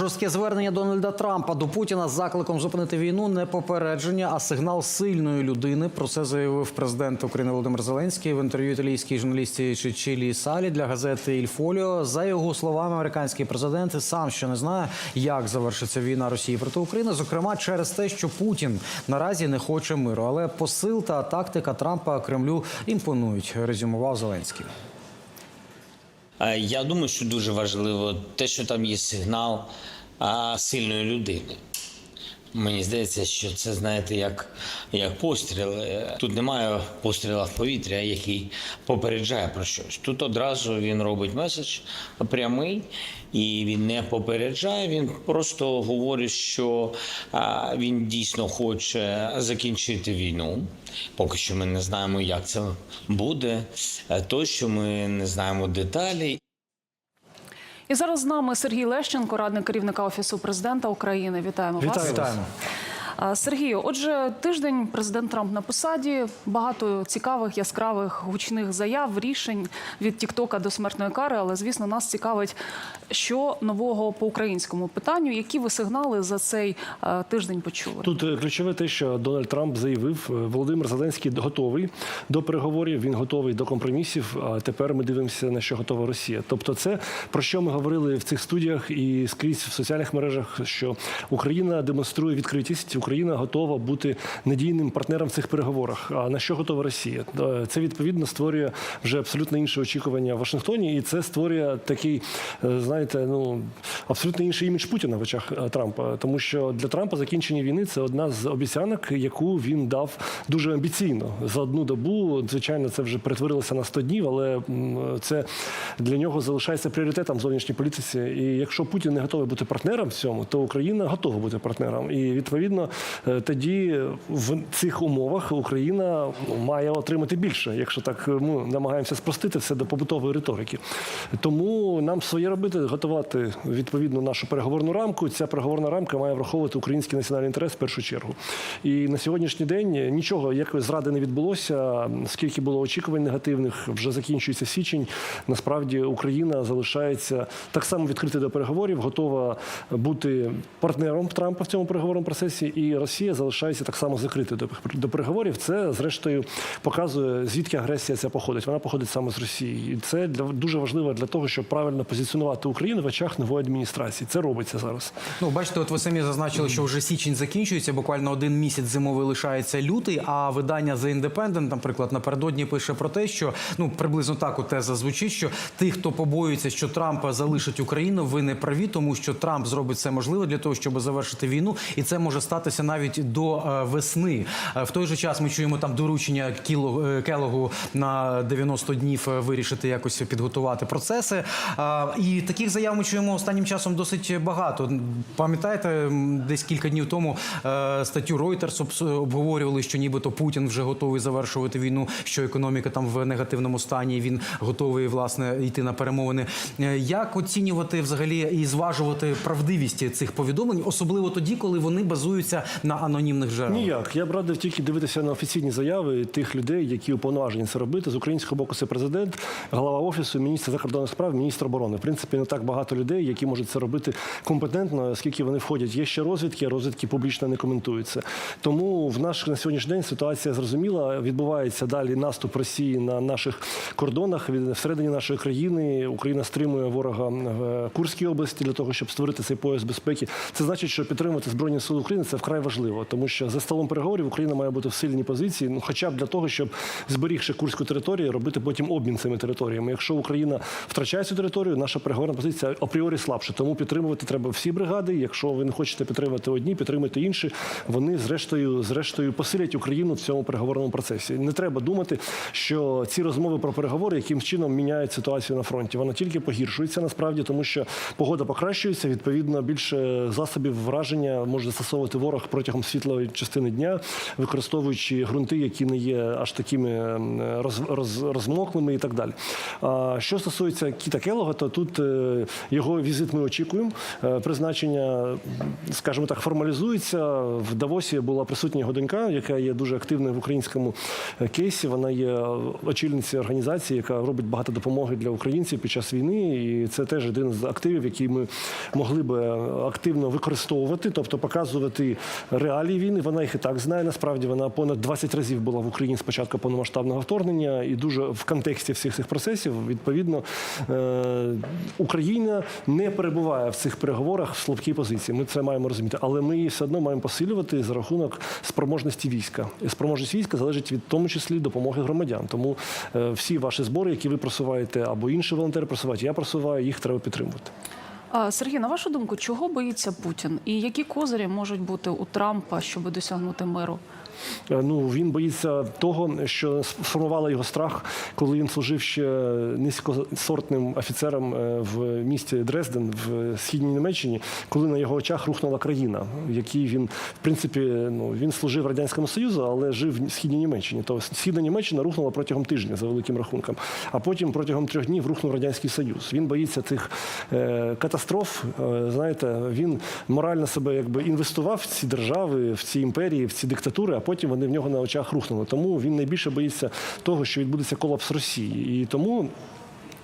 Жорстке звернення Дональда Трампа до Путіна з закликом зупинити війну не попередження, а сигнал сильної людини. Про це заявив президент України Володимир Зеленський в інтерв'ю італійській журналісті Чичілі Салі для газети «Іль Фоліо». За його словами, американський президент сам ще не знає, як завершиться війна Росії проти України, зокрема через те, що Путін наразі не хоче миру. Але посил та тактика Трампа Кремлю імпонують. Резюмував Зеленський. Е, Я думаю, що дуже важливо те, що там є сигнал сильної людини. Мені здається, що це знаєте, як, як постріл. Е, Тут немає постріла в повітря, який попереджає про щось. Тут одразу він робить меседж прямий, і він не попереджає. Він просто говорить, що він дійсно хоче закінчити війну. Поки що ми не знаємо, як це буде. Е, Тощо ми не знаємо деталі. І зараз з нами Сергій Лещенко, радник керівника офісу президента України. Вітаємо вас. Вітаємо. Сергію, отже, тиждень президент Трамп на посаді. Багато цікавих, яскравих, гучних заяв, рішень від Тіктока до смертної кари. Але звісно, нас цікавить, що нового по українському питанню. Які ви сигнали за цей е, тиждень почули? Тут е, ключове те, що Дональд Трамп заявив, е, Володимир Зеленський готовий до переговорів, він готовий до компромісів. А тепер ми дивимося на що готова Росія. Тобто, це про що ми говорили в цих студіях і скрізь в соціальних мережах, що Україна демонструє відкритість, Україна готова бути надійним партнером в цих переговорах. А на що готова Росія? Е, Це відповідно створює вже абсолютно інше очікування в Вашингтоні, і це створює такий, е, знаєте, ну абсолютно інший імідж Путіна в очах е, Трампа, тому що для Трампа закінчення війни це одна з обіцянок, яку він дав дуже амбіційно за одну добу. Звичайно, це вже перетворилося на 100 днів, але це для нього залишається пріоритетом в зовнішній політиці. І якщо Путін не готовий бути партнером в цьому, то Україна готова бути партнером. І відповідно тоді в цих умовах Україна має отримати більше, якщо так ми намагаємося спростити все до побутової риторики. Тому нам своє робити, готувати відповідно нашу переговорну рамку. Ця переговорна рамка має враховувати український національний інтерес в першу чергу. І на сьогоднішній день нічого якої зради не відбулося. Скільки було очікувань негативних, вже закінчується січень. Насправді Україна залишається так само відкрита до переговорів, готова бути партнером Трампа в цьому переговорному процесі. І Росія залишається так само закритою до, переговорів. Це зрештою показує звідки агресія ця походить. Вона походить саме з Росії, і це для дуже важливо для того, щоб правильно позиціонувати Україну в очах нової адміністрації. Це робиться зараз. Ну, бачите, от ви самі зазначили, що вже січень закінчується, буквально один місяць зимовий лишається лютий. А видання The Independent, наприклад, напередодні пише про те, що ну приблизно так от теза звучить, що тих, хто побоюється, що Трамп залишить Україну, ви не праві, тому що Трамп зробить все можливе для того, щоб завершити війну, і це може статися навіть до е, весни. Е, В той же час ми чуємо там доручення е, Келогу на 90 днів вирішити якось підготувати процеси. І таких заяв ми чуємо останнім часом досить багато. Пам'ятаєте, десь кілька днів тому статтю Reuters обговорювали, що нібито Путін вже готовий завершувати війну, що економіка там в негативному стані. Він готовий власне йти на перемовини. Як оцінювати взагалі і зважувати правдивість цих повідомлень, особливо тоді, коли вони базуються на анонімних джерелах? Ніяк. Я б радив тільки дивитися на офіційні заяви тих людей, які уповноважені це робити. З українського боку це президент, голова офісу, міністр закордонних справ, міністр оборони. В принципі, не так багато людей, які можуть це робити компетентно, оскільки вони входять. Є ще розвідки, а розвідки публічно не коментуються. Тому в наш на сьогоднішній день ситуація зрозуміла. Відбувається далі наступ Росії на наших кордонах від всередині нашої країни. Україна стримує ворога в Курській області для того, щоб створити цей пояс безпеки. Це значить, що підтримувати збройні сили України це вкрай важливо, тому що за столом переговорів Україна має бути в сильній позиції, ну хоча б для того, щоб зберігши курську територію, робити потім обмін цими територіями. Якщо Україна втрачає цю територію, наша переговорна позиція апріорі слабша. Тому підтримувати треба всі бригади. Якщо ви не хочете підтримати одні, підтримуйте інші. Вони зрештою, зрештою посилять Україну в цьому переговорному процесі. Не треба думати, що ці розмови про переговори яким чином міняють ситуацію на фронті. Вона тільки погіршується насправді, тому що погода покращується. Відповідно, більше засобів враження може застосовувати ворог ворог протягом світлої частини дня, використовуючи ґрунти, які не є аж такими роз, роз, розмоклими і так далі. А що стосується Кіта Келога, то тут е, його візит ми очікуємо. Е, Призначення, скажімо так, формалізується. В Давосі була присутня його донька, яка є дуже активною в українському е, кейсі. Вона є очільницею організації, яка робить багато допомоги для українців під час війни. І це теж один з активів, який ми могли би активно використовувати, тобто показувати реалії війни. Вона їх і так знає. Насправді вона понад 20 разів була в Україні з початку повномасштабного вторгнення, і дуже в контексті всіх цих процесів відповідно е, Україна не перебуває в цих переговорах в слабкій позиції. Ми це маємо розуміти, але ми її все одно маємо посилювати за рахунок спроможності війська. І спроможність війська залежить від тому числі допомоги громадян. Тому е, всі ваші збори, які ви просуваєте, або інші волонтери просувають, я просуваю, їх треба підтримувати. Сергій, на вашу думку, чого боїться Путін? І які козирі можуть бути у Трампа, щоб досягнути миру? Е, Ну він боїться того, що сформувала його страх, коли він служив ще низькосортним офіцером е, в місті Дрезден в східній Німеччині, коли на його очах рухнула країна, в якій він в принципі ну він служив в радянському союзу, але жив в східній Німеччині. То східна Німеччина рухнула протягом тижня за великим рахунком. А потім протягом трьох днів рухнув радянський союз. Він боїться цих е, катастроф. Знаєте, він морально себе якби інвестував в ці держави, в ці імперії, в ці диктатури, потім вони в нього на очах рухнули. Тому він найбільше боїться того, що відбудеться колапс Росії. І тому.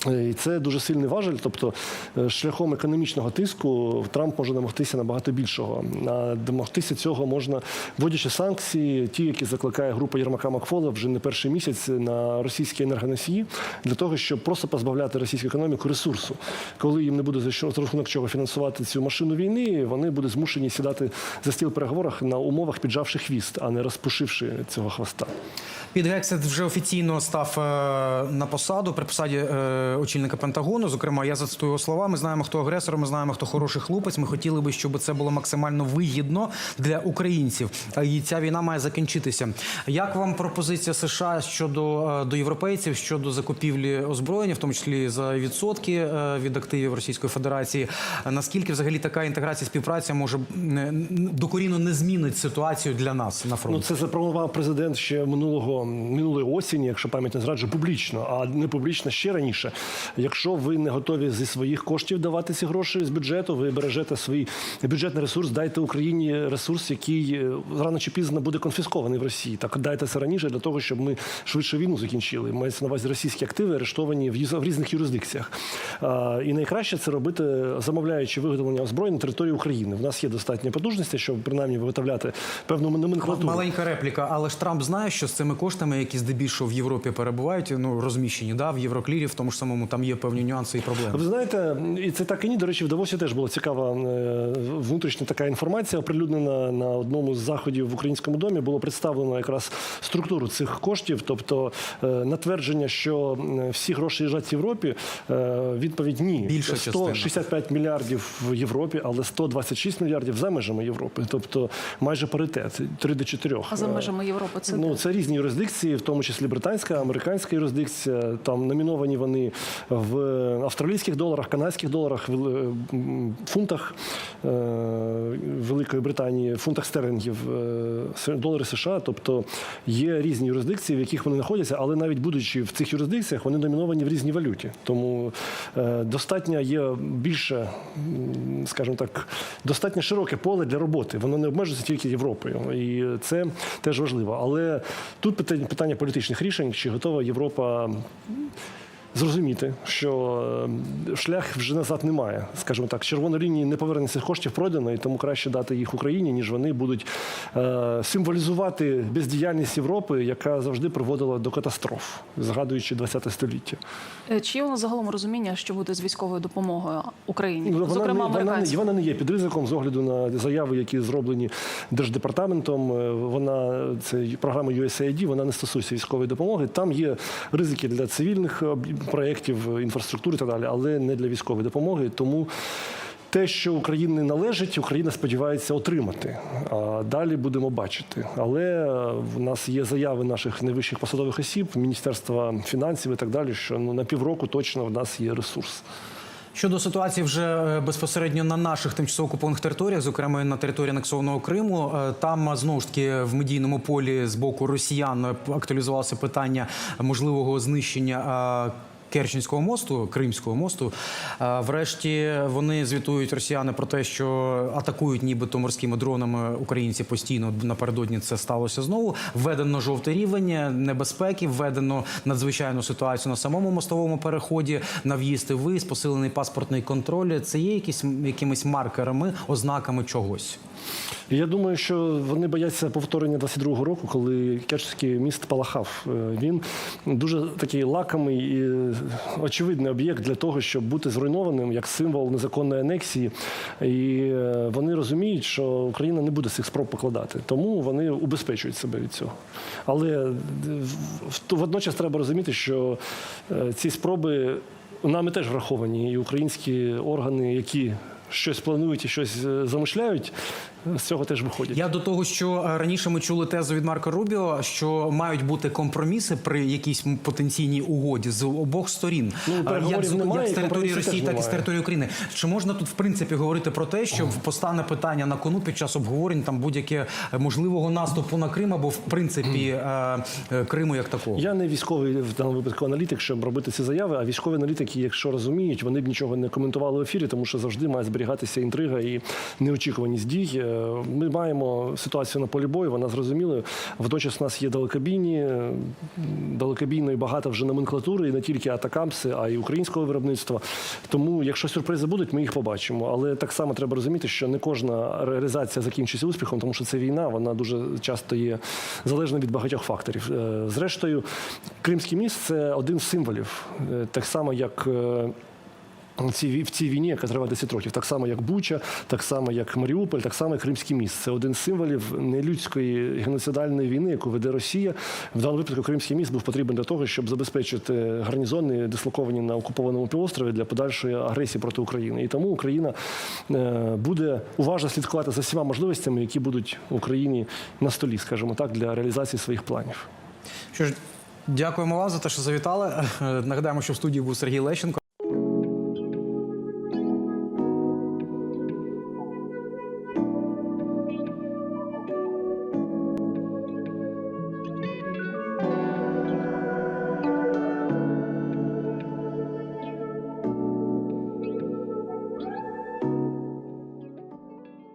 Е, І це дуже сильний важель, тобто е, шляхом економічного тиску Трамп може намогтися набагато більшого. А домогтися цього можна, вводячи санкції, ті, які закликає група Єрмака Макфола вже не перший місяць на російські енергоносії, для того, щоб просто позбавляти російську економіку ресурсу. Коли їм не буде за що за рахунок чого фінансувати цю машину війни, вони будуть змушені сідати за стіл переговорах на умовах піджавши хвіст, а не розпушивши цього хвоста. Під Гексет вже офіційно став е, на посаду при посаді очільника Пентагону. Зокрема, я зацитую його слова. Ми знаємо, хто агресор, ми знаємо, хто хороший хлопець. Ми хотіли би, щоб це було максимально вигідно для українців. Е, І ця війна має закінчитися. Як вам пропозиція США щодо е, до європейців щодо закупівлі озброєння, в тому числі за відсотки е, від активів Російської Федерації? Наскільки взагалі така інтеграція співпраця може докорінно не змінить ситуацію для нас на фронті? Ну, це запропонував президент ще минулого минулої осені, якщо пам'ять не зраджує, публічно, а не публічно ще раніше. Якщо ви не готові зі своїх коштів давати ці гроші з бюджету, ви бережете свій бюджетний ресурс, дайте Україні ресурс, який е, рано чи пізно буде конфіскований в Росії. Так дайте це раніше для того, щоб ми швидше війну закінчили. Мається на увазі російські активи арештовані в різних юрисдикціях. І найкраще це робити, замовляючи виготовлення озброєнь на території України. В нас є достатньо потужності, щоб принаймні виготовляти певну номенклатуру. Маленька репліка, але ж Трамп знає, що з цими коштами, які здебільшого в Європі перебувають, ну розміщені, да, в Євроклірі, в тому ж самому там є певні нюанси і проблеми. Ви знаєте, і це так і ні. До речі, в Давосі теж була цікава е, внутрішня така інформація, оприлюднена на одному з заходів в українському домі. Було представлено якраз структуру цих коштів, тобто е, на твердження, що е, всі гроші лежать в Європі. Відповідь ні. Більша частина. 165 мільярдів в Європі, але 126 мільярдів за межами Європи. Тобто майже паритет 3 до 4. А за межами Європи це Ну, це різні юрисдикції, в тому числі британська, американська юрисдикція. Там номіновані вони в австралійських доларах, канадських доларах, е, фунтах е, Великої Британії, фунтах стерлінгів, е, долари США. Тобто є різні юрисдикції, в яких вони знаходяться, але навіть будучи в цих юрисдикціях, вони номіновані в різній валюті. Тому достатньо є більше, скажімо так, достатньо широке поле для роботи. Воно не обмежується тільки Європою, і це теж важливо. Але тут питання політичних рішень, чи готова Європа. Зрозуміти, що е, шлях вже назад немає, скажімо так, червоної лінії не повернення цих коштів пройдено, і тому краще дати їх Україні, ніж вони будуть е, символізувати бездіяльність Європи, яка завжди приводила до катастроф, згадуючи ХХ століття. Е, Чи є нас загалом розуміння, що буде з військовою допомогою Україні, Ну, зокрема не, вона, не, вона не є під ризиком з огляду на заяви, які зроблені держдепартаментом. Вона це програма USAID, вона не стосується військової допомоги. Там є ризики для цивільних проєктів, інфраструктури і так далі, але не для військової допомоги. Тому те, що Україні належить, Україна сподівається отримати. А далі будемо бачити. Але е, в нас є заяви наших найвищих посадових осіб, Міністерства фінансів і так далі, що ну на півроку точно в нас є ресурс. Щодо ситуації вже е, безпосередньо на наших тимчасово окупованих територіях, зокрема на території анексованого Криму, е, там знову ж таки в медійному полі з боку росіян актуалізувалося питання можливого знищення. Керченського мосту, Кримського мосту. Врешті вони звітують росіяни про те, що атакують нібито морськими дронами українці постійно. Напередодні це сталося знову. Введено жовтий рівень небезпеки, введено надзвичайну ситуацію на самому мостовому переході на в'їзд і виїзд, посилений паспортний контроль. Це є якісь якимись маркерами, ознаками чогось. Я думаю, що вони бояться повторення 22-го року, коли Керченський міст палахав. Е, Він дуже такий лакомий і очевидний об'єкт для того, щоб бути зруйнованим як символ незаконної анексії. І е, вони розуміють, що Україна не буде цих спроб покладати, тому вони убезпечують себе від цього. Але е, водночас треба розуміти, що е, ці спроби нами теж враховані, і українські органи, які щось планують і щось замишляють, з цього теж виходять. Я до того, що е, раніше ми чули тезу від Марка Рубіо, що мають бути компроміси при якійсь потенційній угоді з обох сторін. Ну, Е, як, з, немає, як з території Росії, так і з території України. Чи можна тут в принципі говорити про те, що постане питання на кону під час обговорень там будь-яке е, можливого наступу на Крим або в принципі Криму як такого? Я не військовий в даному випадку аналітик, щоб робити ці заяви. А військові аналітики, якщо розуміють, вони б нічого не коментували в ефірі, тому що завжди має зберігатися інтрига і неочікуваність дій. Е, Ми маємо ситуацію на полі бою, вона зрозуміла. Водночас у нас є далекобійні, е, далекобійної багато вже номенклатури, і не тільки атакамси, а й українського виробництва. Тому, якщо сюрпризи будуть, ми їх побачимо. Але так само треба розуміти, що не кожна реалізація закінчиться успіхом, тому що це війна, вона дуже часто є залежна від багатьох факторів. Е, Зрештою, Кримський міст це один з символів, Е, так само як. Е, в цій війні, яка триває 10 років, так само як Буча, так само як Маріуполь, так само як Кримський міст. Це один з символів нелюдської геноцидальної війни, яку веде Росія. В даному випадку Кримський міст був потрібен для того, щоб забезпечити гарнізони, дислоковані на окупованому півострові для подальшої агресії проти України. І тому Україна е, буде уважно слідкувати за всіма можливостями, які будуть в Україні на столі, скажімо так, для реалізації своїх планів. Що ж, дякуємо вам за те, що завітали. Е, Нагадаємо, що в студії був Сергій Лещенко.